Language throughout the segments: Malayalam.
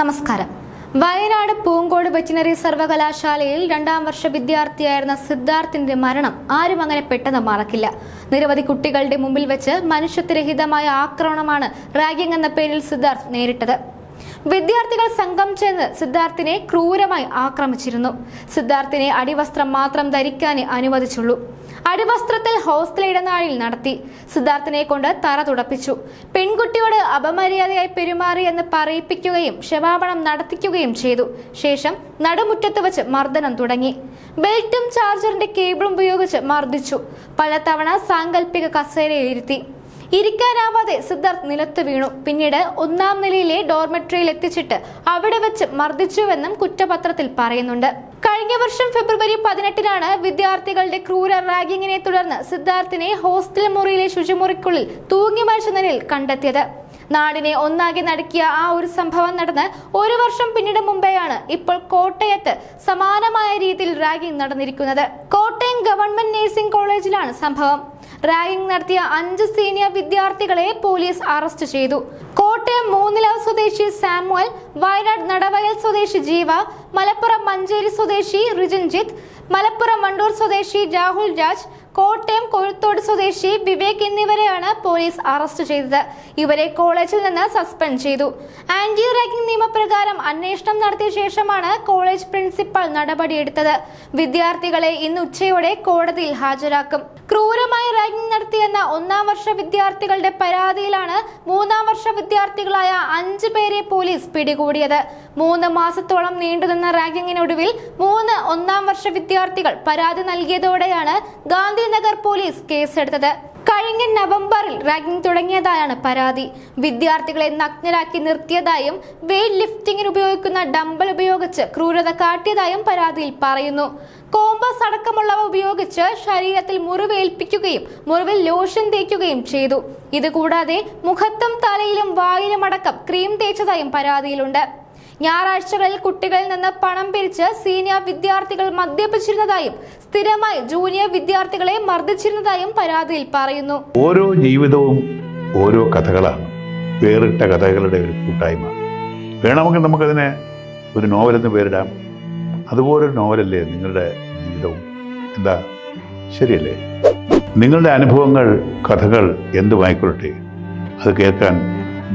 നമസ്കാരം. വയനാട് പൂങ്കോട് വെറ്റിനറി സർവകലാശാലയിൽ രണ്ടാം വർഷ വിദ്യാർത്ഥിയായിരുന്ന സിദ്ധാർത്ഥിന്റെ മരണം ആരും അങ്ങനെ പെട്ടെന്ന് മറക്കില്ല. നിരവധി കുട്ടികളുടെ മുമ്പിൽ വെച്ച് മനുഷ്യത്വരഹിതമായ ആക്രമണമാണ് റാഗിംഗ് എന്ന പേരിൽ സിദ്ധാർത്ഥ് നേരിട്ടത്. വിദ്യാർത്ഥികൾ സംഘം ചേർന്ന് സിദ്ധാർത്ഥിനെ ക്രൂരമായി ആക്രമിച്ചിരുന്നു. സിദ്ധാർത്ഥിനെ അടിവസ്ത്രം മാത്രം ധരിക്കാനേ അനുവദിച്ചുള്ളൂ. അടിവസ്ത്രത്തിൽ ഹോസ്റ്റൽ ഇടനാഴിയിൽ നടത്തി. സിദ്ധാർത്ഥിനെ കൊണ്ട് തറ തുടപ്പിച്ചു. പെൺകുട്ടിയോട് അപമര്യാദയായി പെരുമാറി എന്ന് പറയിപ്പിക്കുകയും ക്ഷമാപണം നടത്തിക്കുകയും ചെയ്തു. ശേഷം നടുമുറ്റത്ത് വെച്ച് മർദ്ദനം തുടങ്ങി. ബെൽറ്റും ചാർജറിന്റെ കേബിളും ഉപയോഗിച്ച് മർദ്ദിച്ചു. പലതവണ സാങ്കല്പിക കസേരയിൽ ഇരുത്തി ഇരിക്കാനാവാതെ സിദ്ധാർത്ഥ് നിലത്ത് വീണു. പിന്നീട് ഒന്നാം നിലയിലെ ഡോർമെട്രിയിൽ എത്തിച്ചിട്ട് അവിടെ വെച്ച് മർദ്ദിച്ചുവെന്നും കുറ്റപത്രത്തിൽ പറയുന്നുണ്ട്. കഴിഞ്ഞ വർഷം ഫെബ്രുവരി പതിനെട്ടിനാണ് വിദ്യാർത്ഥികളുടെ ക്രൂര റാഗിങ്ങിനെ തുടർന്ന് സിദ്ധാർത്ഥിനെ ഹോസ്റ്റൽ മുറിയിലെ ശുചിമുറിക്കുള്ളിൽ തൂങ്ങി മരിച്ച നിലയിൽ കണ്ടെത്തിയത്. നാടിനെ ഒന്നാകെ നടക്കിയ ആ ഒരു സംഭവം നടന്ന് ഒരു വർഷം പിന്നീട് മുമ്പെയാണ് ഇപ്പോൾ കോട്ടയത്ത് സമാനമായ രീതിയിൽ റാഗിംഗ് നടന്നിരിക്കുന്നത്. കോട്ടയം ഗവൺമെന്റ് നഴ്സിംഗ് കോളേജിലാണ് സംഭവം. റാഗിംഗ് നടത്തിയ അഞ്ച് സീനിയർ വിദ്യാർത്ഥികളെ പോലീസ് അറസ്റ്റ് ചെയ്തു. കോട്ടയം മൂന്നിലവ് സ്വദേശി സാമുവൽ വയനാട് നടവയൽ സ്വദേശി ജീവ മലപ്പുറം മഞ്ചേരി സ്വദേശി റിജൻജിത്ത് മലപ്പുറം വണ്ടൂർ സ്വദേശി രാഹുൽ രാജ് കോട്ടയം കൊഴുത്തോട് സ്വദേശി വിവേക് എന്നിവരെയാണ് പോലീസ് അറസ്റ്റ് ചെയ്തത്. ഇവരെ കോളേജിൽ നിന്ന് സസ്പെൻഡ് ചെയ്തു. ആന്റി റാഗിംഗ് നിയമപ്രകാരം അന്വേഷണം നടത്തിയ ശേഷമാണ് കോളേജ് പ്രിൻസിപ്പൽ നടപടിയെടുത്തത്. വിദ്യാർത്ഥികളെ ഇന്ന് ഉച്ചയോടെ കോടതിയിൽ ഹാജരാക്കും. ക്രൂരമായി റാഗിംഗ് നടത്തിയെന്ന ഒന്നാം വർഷ വിദ്യാർത്ഥികളുടെ പരാതിയിലാണ് മൂന്നാം വർഷ വിദ്യാർത്ഥികളായ അഞ്ചു പേരെ പോലീസ് പിടികൂടിയത്. മൂന്ന് മാസത്തോളം നീണ്ടുനിന്ന റാഗിങ്ങിനൊടുവിൽ മൂന്ന് ഒന്നാം വർഷ വിദ്യാർത്ഥികൾ പരാതി നൽകിയതോടെയാണ് ഗാന്ധിനഗർ പോലീസ് കേസെടുത്തത്. കഴിഞ്ഞ നവംബറിൽ റാഗിംഗ് തുടങ്ങിയതായാണ് പരാതി. വിദ്യാർത്ഥികളെ നഗ്നരാക്കി നിർത്തിയതായും വെയിറ്റ് ലിഫ്റ്റിംഗിന് ഉപയോഗിക്കുന്ന ഡംബൽ ഉപയോഗിച്ച് ക്രൂരത കാട്ടിയതായും പരാതിയിൽ പറയുന്നു. കോമ്പസ് അടക്കമുള്ളവ ഉപയോഗിച്ച് ശരീരത്തിൽ മുറിവേൽപ്പിക്കുകയും മുറിവിൽ ലോഷൻ തേക്കുകയും ചെയ്തു. ഇതുകൂടാതെ മുഖത്തും തലയിലും വായിലും അടക്കം ക്രീം തേച്ചതായും പരാതിയിലുണ്ട്. ഞായറാഴ്ചകളിൽ കുട്ടികളിൽ നിന്ന് പണം പിരിച്ച് സീനിയർ വിദ്യാർത്ഥികൾ മദ്യപിച്ചിരുന്നതായും സ്ഥിരമായി ജൂനിയർ വിദ്യാർത്ഥികളെ മർദ്ദിച്ചിരുന്നതായും പരാതിയിൽ പറയുന്നു. ഓരോ ജീവിതവും ഓരോ കഥകളാണ്. വേറിട്ട കഥകളുടെ ഒരു കൂട്ടായ്മ. വേണമെങ്കിൽ നമുക്കതിനെ ഒരു നോവലെന്ന് പേരിടാം. അതുപോലൊരു നോവലല്ലേ നിങ്ങളുടെ ജീവിതവും? എന്താ? ശരിയല്ലേ? നിങ്ങളുടെ അനുഭവങ്ങൾ കഥകൾ എന്തുമായിക്കൊള്ളട്ടെ? അത് കേൾക്കാൻ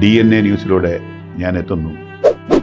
ഡി എൻ എ ന്യൂസിലൂടെ ഞാൻ എത്തുന്നു.